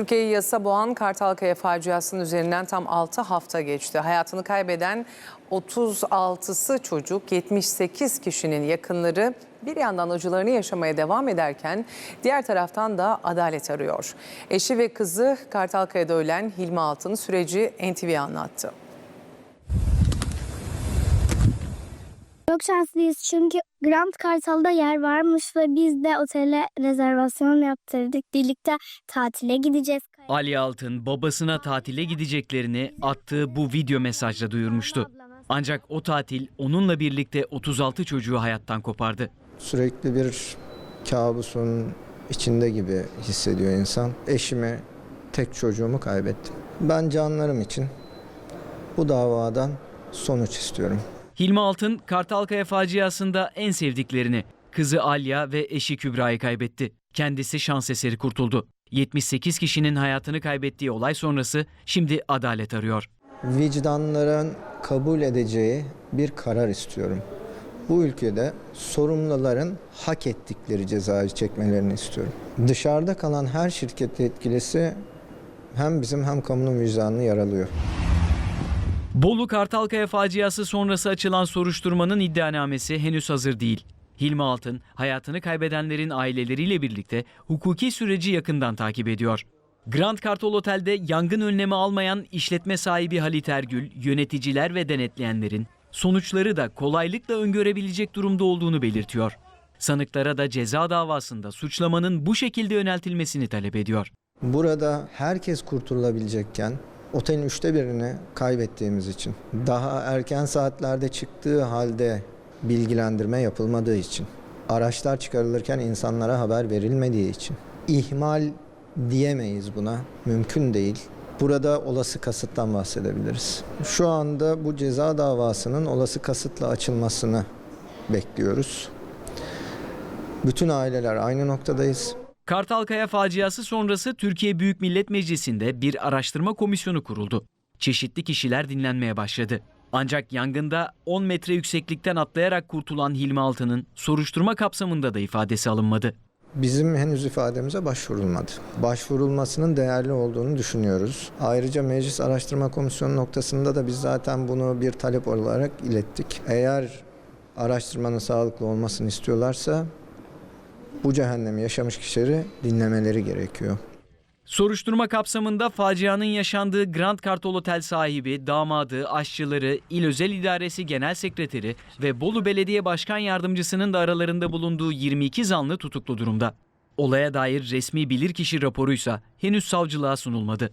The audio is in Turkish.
Türkiye'yi yasa boğan Kartalkaya faciasının üzerinden tam 6 hafta geçti. Hayatını kaybeden 36'sı çocuk, 78 kişinin yakınları bir yandan acılarını yaşamaya devam ederken diğer taraftan da adalet arıyor. Eşi ve kızı Kartalkaya'da ölen Hilmi Altın süreci NTV'ye anlattı. Çok şanslıyız çünkü Grand Kartal'da yer varmış ve biz de otele rezervasyon yaptırdık. Birlikte tatile gideceğiz. Ali Altın babasına tatile gideceklerini attığı bu video mesajla duyurmuştu. Ancak o tatil onunla birlikte 36 çocuğu hayattan kopardı. Sürekli bir kabusun içinde gibi hissediyor insan. Eşimi, tek çocuğumu kaybettim. Ben canlarım için bu davadan sonuç istiyorum. Hilmi Altın Kartalkaya faciasında en sevdiklerini kızı Alya ve eşi Kübra'yı kaybetti. Kendisi şans eseri kurtuldu. 78 kişinin hayatını kaybettiği olay sonrası şimdi adalet arıyor. Vicdanların kabul edeceği bir karar istiyorum. Bu ülkede sorumluların hak ettikleri cezayı çekmelerini istiyorum. Dışarıda kalan her şirket yetkilisi hem bizim hem kamunun vicdanını yaralıyor. Bolu Kartalkaya faciası sonrası açılan soruşturmanın iddianamesi henüz hazır değil. Hilmi Altın hayatını kaybedenlerin aileleriyle birlikte hukuki süreci yakından takip ediyor. Grand Kartal Otel'de yangın önlemi almayan işletme sahibi Halit Ergül, yöneticiler ve denetleyenlerin sonuçları da kolaylıkla öngörebilecek durumda olduğunu belirtiyor. Sanıklara da ceza davasında suçlamanın bu şekilde yöneltilmesini talep ediyor. Burada herkes kurtulabilecekken otelin üçte birini kaybettiğimiz için daha erken saatlerde çıktığı halde bilgilendirme yapılmadığı için araçlar çıkarılırken insanlara haber verilmediği için ihmal diyemeyiz buna mümkün değil. Burada olası kasıttan bahsedebiliriz. Şu anda bu ceza davasının olası kasıtla açılmasını bekliyoruz. Bütün aileler aynı noktadayız. Kartalkaya faciası sonrası Türkiye Büyük Millet Meclisi'nde bir araştırma komisyonu kuruldu. Çeşitli kişiler dinlenmeye başladı. Ancak yangında 10 metre yükseklikten atlayarak kurtulan Hilmi Altın'ın soruşturma kapsamında da ifadesi alınmadı. Bizim henüz ifademize başvurulmadı. Başvurulmasının değerli olduğunu düşünüyoruz. Ayrıca Meclis Araştırma Komisyonu noktasında da biz zaten bunu bir talep olarak ilettik. Eğer araştırmanın sağlıklı olmasını istiyorlarsa bu cehennemi yaşamış kişileri dinlemeleri gerekiyor. Soruşturma kapsamında facianın yaşandığı Grand Kartal Otel sahibi, damadı, aşçıları, İl Özel İdaresi Genel Sekreteri ve Bolu Belediye Başkan Yardımcısının da aralarında bulunduğu 22 zanlı tutuklu durumda. Olaya dair resmi bilirkişi raporuysa henüz savcılığa sunulmadı.